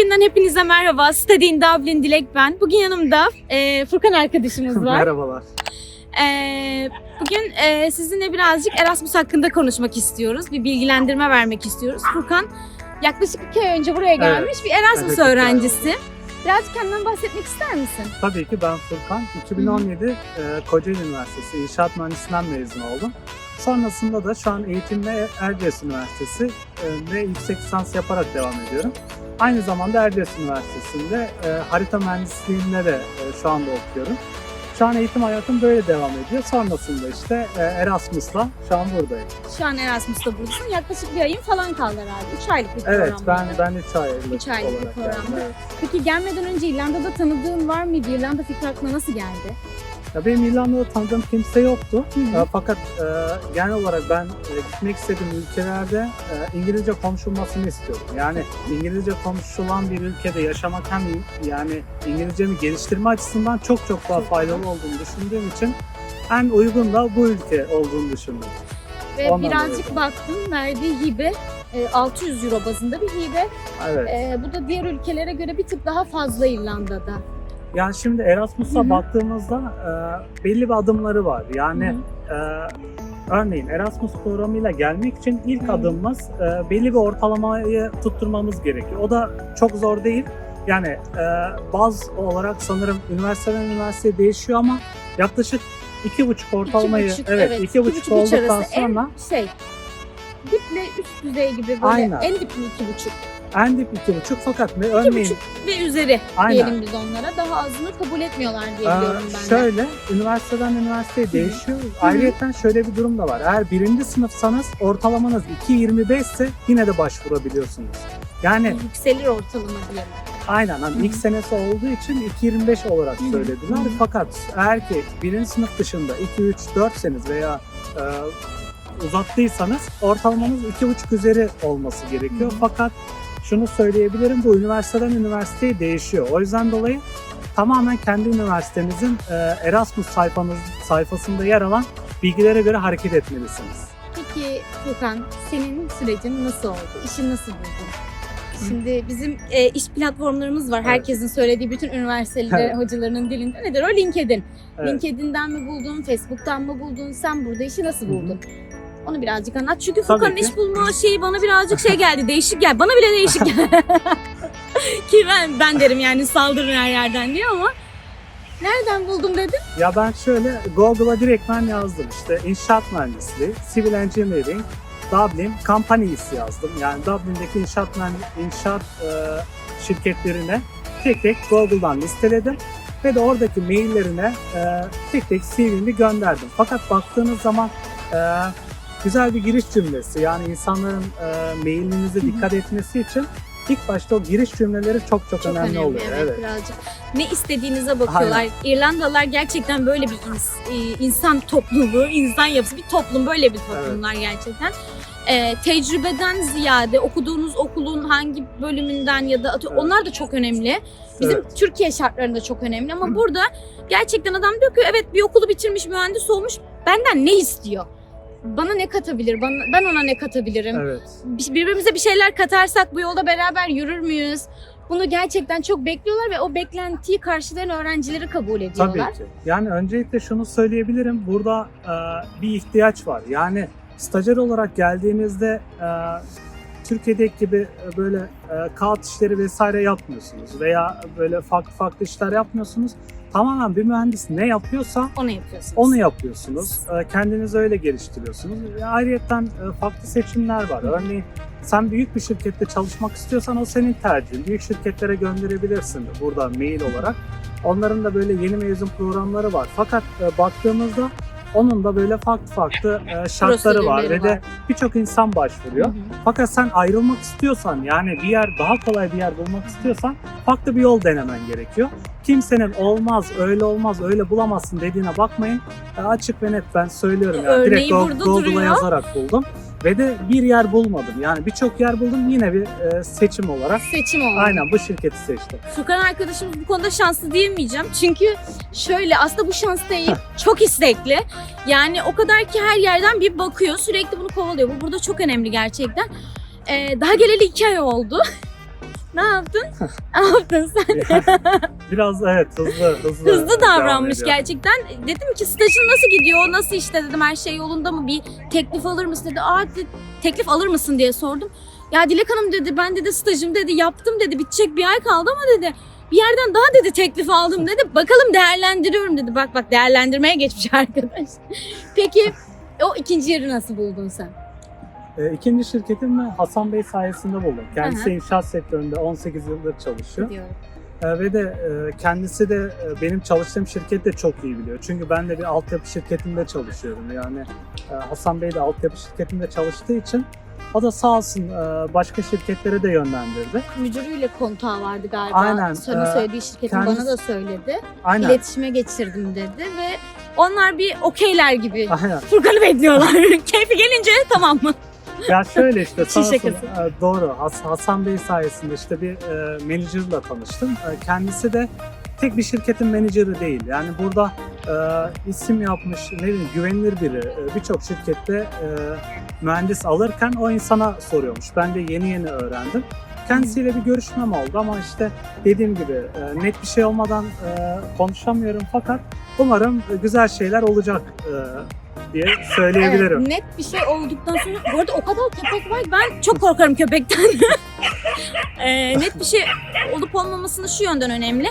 Bugünden hepinize merhaba. Study in Dublin Dilek ben. Bugün yanımda e, Furkan arkadaşımız var. Merhabalar. E, bugün e, sizinle birazcık Erasmus hakkında konuşmak istiyoruz. Bir bilgilendirme vermek istiyoruz. Furkan yaklaşık iki ay önce buraya gelmiş bir Erasmus Evet, öğrencisi. Birazcık kendinden bahsetmek ister misin? Tabii ki ben Furkan. 2017 e, Kocaeli Üniversitesi İnşaat Mühendisliğinden mezun oldum. Sonrasında da şu an eğitimde Erciyes Üniversitesi e, ve yüksek lisans yaparak devam ediyorum. Aynı zamanda Erciyes Üniversitesi'nde e, harita mühendisliğinde de e, şu anda okuyorum. Şu an eğitim hayatım böyle devam ediyor. Sonrasında işte e, Erasmus'la şu an buradayım. Şu an Erasmus'ta buradasın. Yaklaşık bir ayın falan kaldı herhalde. Üç aylık bir program. Evet ben mıydı? ben 3 aylık Üç aylık bir olarak program. geldim, evet. Peki gelmeden önce İrlanda'da tanıdığın var mıydı? İrlanda fikri aklına nasıl geldi? Ya benim İrlanda'da tanıdığım kimse yoktu. Hı hı. E, Fakat e, genel olarak ben e, gitmek istediğim ülkelerde e, İngilizce konuşulmasını istiyorum. Yani İngilizce konuşulan bir ülkede yaşamak hem yani İngilizcemi geliştirme açısından çok çok daha faydalı olduğunu düşündüğüm için en uygun da bu ülke olduğunu düşündüm. Ve Ondan birazcık dolayı. baktım verdiği hibe e, 600 euro bazında bir hibe. Evet. E, bu da diğer ülkelere göre bir tık daha fazla İrlanda'da. Yani şimdi Erasmus'a Hı hı. baktığımızda e, belli bir adımları var. Yani Hı hı. Ee, örneğin Erasmus programıyla gelmek için ilk Hı. adımımız e, belli bir ortalamayı tutturmamız gerekiyor. O da çok zor değil. Yani e, baz olarak sanırım üniversiteden üniversiteye değişiyor ama yaklaşık iki buçuk ortalamayı İki buçuk, evet, evet, iki buçuk üç olduktan arası sonra En şey, diple üst düzey gibi böyle Aynen. en dip mi iki buçuk? En dip iki buçuk fakat ne İki örneğin buçuk ve üzeri Aynen. diyelim biz onlara. Daha azını kabul etmiyorlar diye biliyorum ben de. şöyle, üniversiteden üniversiteye değişiyor. Ayrıca şöyle bir durum da var. Eğer birinci sınıfsanız ortalamanız 2.25 ise yine de başvurabiliyorsunuz. Yani Yükselir ortalama diyelim. aynen hani Hı hı. ilk senesi olduğu için 2.25 olarak Hı hı. söylediler. Hı hı. Fakat eğer ki birinci sınıf dışında 2, 3, 4'seniz veya e, uzattıysanız ortalamanız 2.5 üzeri olması gerekiyor. Hı hı. Fakat şunu söyleyebilirim bu üniversiteden üniversiteye değişiyor. O yüzden dolayı tamamen kendi üniversitenizin e, Erasmus sayfanız, sayfasında yer alan bilgilere göre hareket etmelisiniz. Peki Furkan, senin sürecin nasıl oldu? İşi nasıl buldun? Şimdi bizim e, iş platformlarımız var. Evet. Herkesin söylediği bütün üniversitede Evet. hocalarının dilinde nedir o? LinkedIn. Evet. LinkedIn'den mi buldun, Facebook'tan mı buldun? Sen burada işi nasıl Hı hı. Onu birazcık anlat. Çünkü Tabii Furkan'ın ki. iş bulma şeyi bana birazcık şey geldi, değişik geldi. Bana bile değişik geldi. Ki ben, ben derim yani saldırın her yerden diye ama nereden buldum dedin? Ya ben şöyle Google'a direktmen yazdım işte inşaat mühendisliği, civil engineering, Dublin companies yazdım. Yani Dublin'deki inşaat mühend- inşaat e, şirketlerine tek tek Google'dan listeledim ve de oradaki maillerine e, tek tek CV'mi gönderdim. Fakat baktığınız zaman e, güzel bir giriş cümlesi yani insanların e, mailinize dikkat etmesi için ilk başta o giriş cümleleri çok çok, Çok önemli, oluyor. evet, birazcık. Ne istediğinize bakıyorlar. İrlandalılar gerçekten böyle bir ins- e, insan topluluğu, insan yapısı bir toplum. Böyle bir toplumlar gerçekten. Ee, tecrübeden ziyade okuduğunuz okulun hangi bölümünden ya da atıyor, Evet. onlar da çok önemli. Bizim Evet. Türkiye şartlarında çok önemli ama burada gerçekten adam diyor ki evet bir okulu bitirmiş, mühendis olmuş. Benden ne istiyor? Bana ne katabilir? Bana, ben ona ne katabilirim? Evet. bir- birbirimize bir şeyler katarsak bu yolda beraber yürür müyüz? Bunu gerçekten çok bekliyorlar ve o beklentiyi karşılayan öğrencileri kabul ediyorlar. Tabii ki. Yani öncelikle şunu söyleyebilirim. Burada e, bir ihtiyaç var. Yani stajyer olarak geldiğinizde e, Türkiye'deki gibi e, böyle e, kağıt işleri vesaire yapmıyorsunuz veya böyle farklı farklı işler yapmıyorsunuz. Tamamen bir mühendis ne yapıyorsa Onu yapıyorsunuz. onu yapıyorsunuz. E, Kendinizi öyle geliştiriyorsunuz. Ayrıyeten e, farklı seçimler var. Örneğin sen büyük bir şirkette çalışmak istiyorsan o senin tercihin. Büyük şirketlere gönderebilirsin burada mail olarak. Onların da böyle yeni mezun programları var. Fakat e, baktığımızda onun da böyle farklı farklı e, şartları var ve de birçok insan Hı başvuruyor. hı. Fakat sen ayrılmak istiyorsan yani bir yer daha kolay bir yer bulmak istiyorsan farklı bir yol denemen gerekiyor. Kimsenin olmaz, öyle olmaz, öyle bulamazsın dediğine bakmayın. E, açık ve net ben söylüyorum ya. Örneği Direkt Google'a yazarak buldum. Ve de bir yer bulmadım. Yani birçok yer buldum yine bir e, seçim olarak. Seçim oldu. Aynen bu şirketi seçtim. Furkan arkadaşımız bu konuda şanslı diyemeyeceğim. Çünkü şöyle aslında bu şans değil. çok istekli. Yani o kadar ki her yerden bir bakıyor. Sürekli bunu kovalıyor. Bu burada çok önemli gerçekten. Ee, daha geleli iki ay oldu. Ne yaptın? ne yaptın sen? Biraz evet hızlı hızlı. Hızlı davranmış gerçekten. Dedim ki stajın nasıl gidiyor? Nasıl işte dedim her şey yolunda mı? Bir teklif alır mısın dedi. Aa dedi, teklif alır mısın diye sordum. Ya Dilek Hanım dedi ben dedi stajım dedi yaptım dedi bitecek bir ay kaldı ama dedi bir yerden daha dedi teklif aldım dedi. Bakalım değerlendiriyorum dedi. Bak bak değerlendirmeye geçmiş arkadaş. Peki o ikinci yeri nasıl buldun sen? E, ikinci şirketimi Hasan Bey sayesinde buldum. Kendisi Aha. inşaat sektöründe 18 yıldır çalışıyor. E, ve de e, kendisi de e, benim çalıştığım şirketi de çok iyi biliyor. Çünkü ben de bir altyapı şirketinde çalışıyorum. Yani e, Hasan Bey de altyapı şirketinde çalıştığı için o da sağ olsun e, başka şirketlere de yönlendirdi. Müdürüyle kontağı vardı galiba. Aynen, Senin e, söylediği şirketin kendisi- bana da söyledi. Aynen. İletişime geçirdim dedi ve onlar bir okeyler gibi. Aynen. Furkan'ı bekliyorlar. Keyfi gelince tamam mı? Ya şöyle işte sağ olsun, e, doğru Has- Hasan Bey sayesinde işte bir e, menajerle tanıştım. E, kendisi de tek bir şirketin menajeri değil. Yani burada e, isim yapmış, ne bileyim güvenilir biri. E, Birçok şirkette e, mühendis alırken o insana soruyormuş. Ben de yeni yeni öğrendim. Kendisiyle bir görüşmem oldu ama işte dediğim gibi e, net bir şey olmadan e, konuşamıyorum fakat umarım güzel şeyler olacak e, diye söyleyebilirim. Evet, net bir şey olduktan sonra bu arada o kadar köpek var ki ben çok korkarım köpekten. Ee, net bir şey olup olmamasını şu yönden önemli.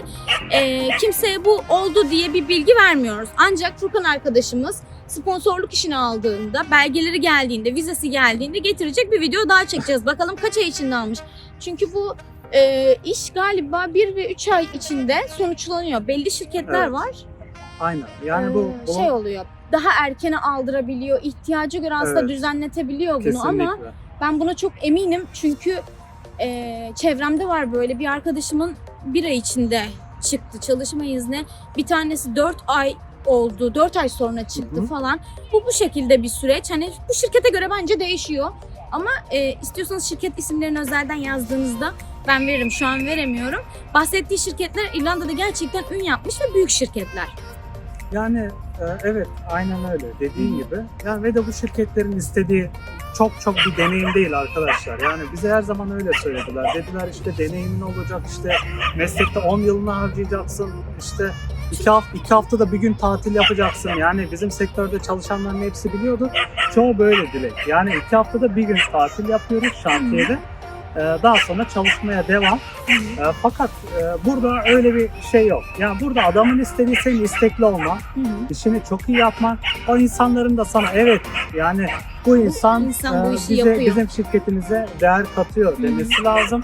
Ee, kimseye bu oldu diye bir bilgi vermiyoruz. Ancak Furkan arkadaşımız sponsorluk işini aldığında, belgeleri geldiğinde, vizesi geldiğinde getirecek bir video daha çekeceğiz. Bakalım kaç ay içinde almış. Çünkü bu e, iş galiba 1 ve 3 ay içinde sonuçlanıyor. Belli şirketler Evet. var. Aynen. Yani bu Ee, bunun şey oluyor. Daha erkene aldırabiliyor, ihtiyaca göre aslında Evet. düzenletebiliyor bunu kesinlikle. ama ben buna çok eminim çünkü e, çevremde var böyle bir arkadaşımın bir ay içinde çıktı çalışma izni. Bir tanesi 4 ay oldu, 4 ay sonra çıktı Hı hı. falan. Bu bu şekilde bir süreç. Hani bu şirkete göre bence değişiyor. Ama e, istiyorsanız şirket isimlerini özelden yazdığınızda ben veririm. Şu an veremiyorum. Bahsettiği şirketler İrlanda'da gerçekten ün yapmış ve büyük şirketler. Yani e, evet aynen öyle dediğin gibi. Yani ve de bu şirketlerin istediği çok çok bir deneyim değil arkadaşlar. Yani bize her zaman öyle söylediler. Dediler işte deneyimin olacak işte meslekte 10 yılını harcayacaksın. işte iki hafta, iki haftada bir gün tatil yapacaksın. Yani bizim sektörde çalışanların hepsi biliyordu. Çoğu böyle dilek. Yani iki haftada bir gün tatil yapıyoruz şantiyede. E, Daha sonra çalışmaya devam. E, Fakat e, burada öyle bir şey yok. Yani burada adamın istediği senin istekli olman, işini çok iyi yapman. O insanların da sana evet yani bu insan, insan bu e, işi bize, yapıyor. bizim şirketimize değer katıyor demesi lazım.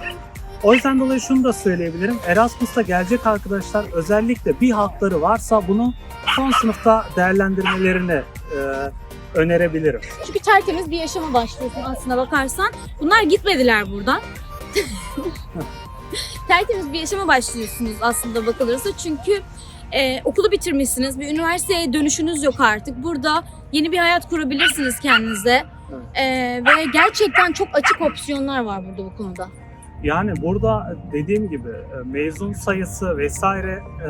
O yüzden dolayı şunu da söyleyebilirim. Erasmus'ta gelecek arkadaşlar özellikle bir hakları varsa bunu son sınıfta değerlendirmelerini e, önerebilirim. Çünkü tertemiz bir yaşama başlıyorsun aslına bakarsan. Bunlar gitmediler buradan. tertemiz bir yaşama başlıyorsunuz aslında bakılırsa. Çünkü e, okulu bitirmişsiniz. Bir üniversiteye dönüşünüz yok artık. Burada yeni bir hayat kurabilirsiniz kendinize. E, ve gerçekten çok açık opsiyonlar var burada bu konuda. Yani burada dediğim gibi e, mezun sayısı vesaire e,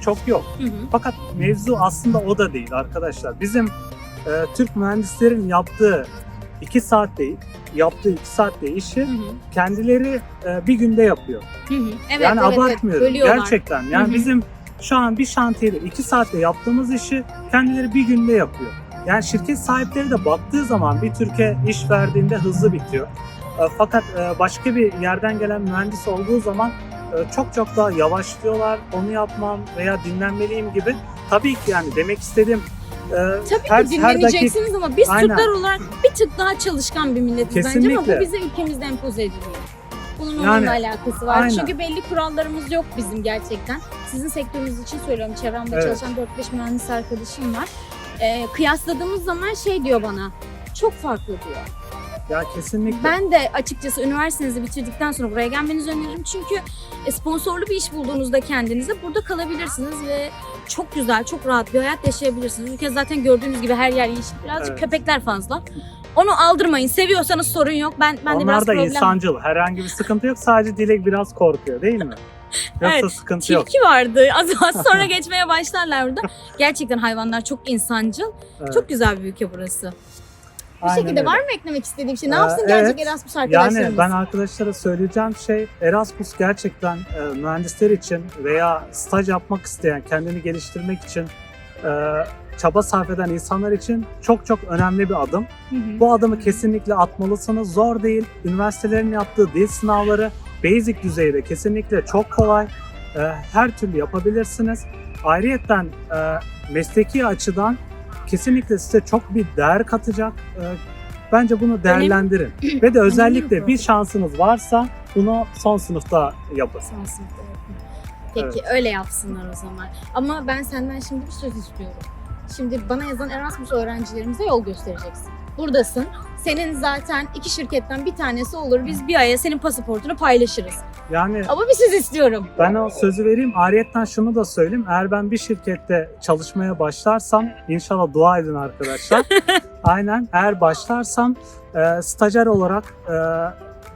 çok yok. Hı hı. Fakat mevzu aslında o da değil arkadaşlar. Bizim e, Türk mühendislerin yaptığı iki saatte yaptığı iki saatte işi Hı hı. kendileri e, bir günde yapıyor. Hı hı. Evet, yani evet, evet. abartmıyorum Bölüyorlar. gerçekten. Yani Hı hı. bizim şu an bir şantiyede iki saatte yaptığımız işi kendileri bir günde yapıyor. Yani şirket sahipleri de baktığı zaman bir Türkiye iş verdiğinde hızlı bitiyor. E, Fakat e, başka bir yerden gelen mühendis olduğu zaman e, çok çok daha yavaşlıyorlar. Onu yapmam veya dinlenmeliyim gibi. Tabii ki yani demek istediğim Tabii her, ki her dinleneceksiniz ama biz Aynen. Türkler olarak bir tık daha çalışkan bir milletiz bence ama Kesinlikle. bu bize ülkemizde empoze ediliyor. Bunun Yani, onunla alakası var. aynen. Çünkü belli kurallarımız yok bizim gerçekten. Sizin sektörünüz için söylüyorum. Çevremde Evet. çalışan 4-5 mühendis arkadaşım var. Ee, kıyasladığımız zaman şey diyor bana. Çok farklı diyor. Ya kesinlikle. Ben de açıkçası üniversitenizi bitirdikten sonra buraya gelmenizi öneririm. Çünkü e, sponsorlu bir iş bulduğunuzda kendinize burada kalabilirsiniz ve çok güzel, çok rahat bir hayat yaşayabilirsiniz. Ülke zaten gördüğünüz gibi her yer yeşil. Birazcık Evet. köpekler fazla. Onu aldırmayın. Seviyorsanız sorun yok. Ben ben de biraz Onlar da problem. insancıl. Herhangi bir sıkıntı yok. Sadece Dilek biraz korkuyor değil mi? Yoksa Evet, sıkıntı yok. Tilki vardı. Az, az sonra geçmeye başlarlar burada. Gerçekten hayvanlar çok insancıl. Evet. Çok güzel bir ülke burası. Aynen şekilde öyle. var mı eklemek istediğim bir şey? Ne Ee, yapsın gerçek evet. Erasmus arkadaşlarımız? Yani ben arkadaşlara söyleyeceğim şey Erasmus gerçekten e, mühendisler için veya staj yapmak isteyen, kendini geliştirmek için e, çaba sarf eden insanlar için çok çok önemli bir adım. Hı hı. Bu adımı kesinlikle atmalısınız. Zor değil. Üniversitelerin yaptığı dil sınavları basic düzeyde kesinlikle çok kolay. E, her türlü yapabilirsiniz. Ayrıyeten e, mesleki açıdan kesinlikle size çok bir değer katacak. E, bence bunu değerlendirin. Ve de özellikle bir şansınız varsa bunu son sınıfta yapın. Son sınıfta yapın. Peki öyle yapsınlar o zaman. Ama ben senden şimdi bir söz istiyorum. Şimdi bana yazan Erasmus öğrencilerimize yol göstereceksin. Buradasın. Senin zaten iki şirketten bir tanesi olur. Biz bir aya senin pasaportunu paylaşırız. Yani Ama bir söz istiyorum. Ben o sözü vereyim. Ariyetten şunu da söyleyeyim. Eğer ben bir şirkette çalışmaya başlarsam, inşallah dua edin arkadaşlar. Aynen. Eğer başlarsam e, stajyer olarak e,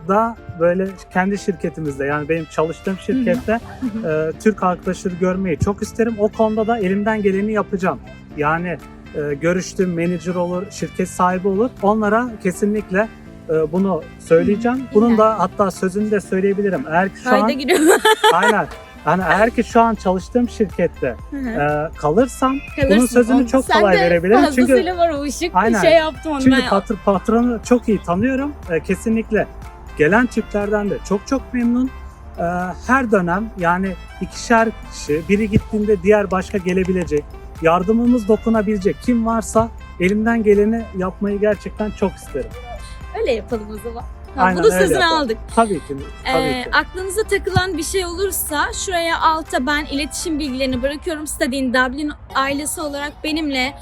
da böyle kendi şirketimizde yani benim çalıştığım şirkette e, Türk arkadaşları görmeyi çok isterim. O konuda da elimden geleni yapacağım. Yani e, görüştüğüm menajer olur, şirket sahibi olur. Onlara kesinlikle e, bunu söyleyeceğim. Bunun da hatta sözünü de söyleyebilirim. Eğer ki şu an giriyor. Aynen. Yani eğer ki şu an çalıştığım şirkette e, kalırsam bunun sözünü çok Sen kolay de verebilirim. Çünkü fazlasıyla var o ışık. Aynen. Şey yaptım onu çünkü ben. patr patronu çok iyi tanıyorum. E, kesinlikle gelen Türklerden de çok çok memnun. E, her dönem yani ikişer kişi biri gittiğinde diğer başka gelebilecek. Yardımımız dokunabilecek kim varsa elimden geleni yapmayı gerçekten çok isterim. Öyle yapalım o zaman. Ha, Aynen öyle sözünü yapalım. aldık. Tabii ki. Tabii Ee, ki. aklınıza takılan bir şey olursa şuraya alta ben iletişim bilgilerini bırakıyorum. Study in Dublin ailesi olarak benimle,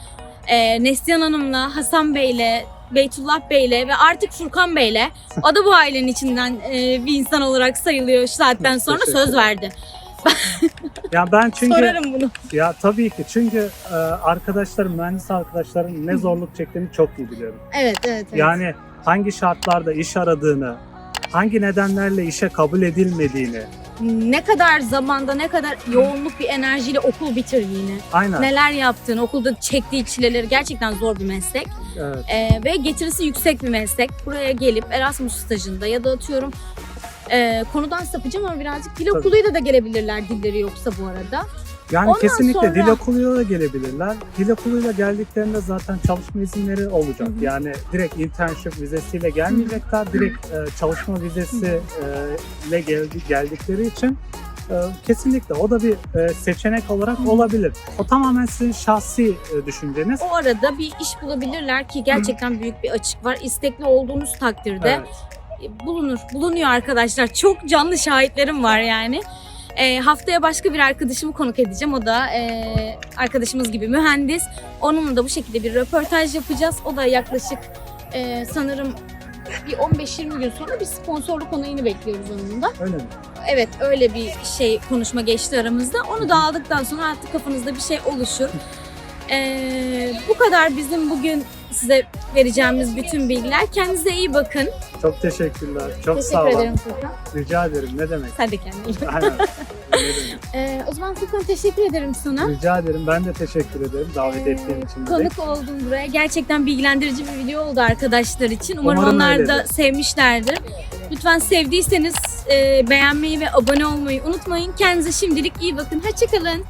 e, Neslihan Hanım'la, Hasan Bey'le, Beytullah Bey'le ve artık Furkan Bey'le o da bu ailenin içinden e, bir insan olarak sayılıyor şu saatten sonra söz verdi. Ya ben çünkü Sorarım bunu. Ya tabii ki çünkü e, arkadaşlarım, mühendis arkadaşlarım ne zorluk çektiğini çok iyi biliyorum. Evet, evet, evet. Yani hangi şartlarda iş aradığını, hangi nedenlerle işe kabul edilmediğini. ne kadar zamanda, ne kadar yoğunluk bir enerjiyle okul bitirdiğini, Aynen. neler yaptığını, okulda çektiği çileleri gerçekten zor bir meslek. Evet. Ee, ve getirisi yüksek bir meslek. Buraya gelip Erasmus stajında ya da atıyorum e, konudan sapacağım ama birazcık dil okuluyla da gelebilirler dilleri yoksa bu arada. Yani Ondan kesinlikle sonra- dil okuluyla da gelebilirler. Dil okuluyla geldiklerinde zaten çalışma izinleri olacak. Hı hı. Yani direkt internship vizesiyle gelmeyecekler. Direkt e, çalışma vizesi e, geldi, geldikleri için e, kesinlikle o da bir e, seçenek olarak Hı hı. olabilir. O tamamen sizin şahsi e, düşünceniz. O arada bir iş bulabilirler ki gerçekten büyük bir açık var. İstekli olduğunuz takdirde Evet. Bulunur. Bulunuyor arkadaşlar. Çok canlı şahitlerim var yani. E, haftaya başka bir arkadaşımı konuk edeceğim. O da e, arkadaşımız gibi mühendis. Onunla da bu şekilde bir röportaj yapacağız. O da yaklaşık e, sanırım bir 15-20 gün sonra bir sponsorluk onayını bekliyoruz onun da. Öyle mi? Evet öyle bir şey konuşma geçti aramızda. Onu da aldıktan sonra artık kafanızda bir şey oluşur. E, bu kadar bizim bugün size vereceğimiz bütün bilgiler. Kendinize iyi bakın. Çok teşekkürler. Çok sağ Teşekkür olun. ederim Furkan. Rica ederim. Ne demek? Sen de kendine iyi bak. Aynen. Ee, o zaman Furkan teşekkür ederim sana. Rica ederim. Ben de teşekkür ederim davet Ee, ettiğin için. direkt. Konuk oldum buraya. Gerçekten bilgilendirici bir video oldu arkadaşlar için. Umarım, Umarım onlar öyledir. da sevmişlerdir. Lütfen sevdiyseniz e, beğenmeyi ve abone olmayı unutmayın. Kendinize şimdilik iyi bakın. Hoşçakalın.